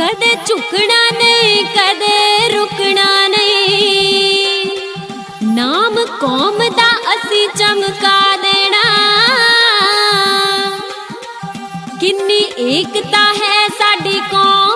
ਕਦੇ ਝੁਕਣਾ ਨਹੀਂ, ਕਦੇ ਰੁਕਣਾ ਨਹੀਂ। ਨਾਮ ਕੌਮ ਦਾ ਅਸੀਂ ਚਮਕਾ ਦੇਣਾ। ਕਿੰਨੀ ਏਕਤਾ ਹੈ ਸਾਡੀ ਕੌਮ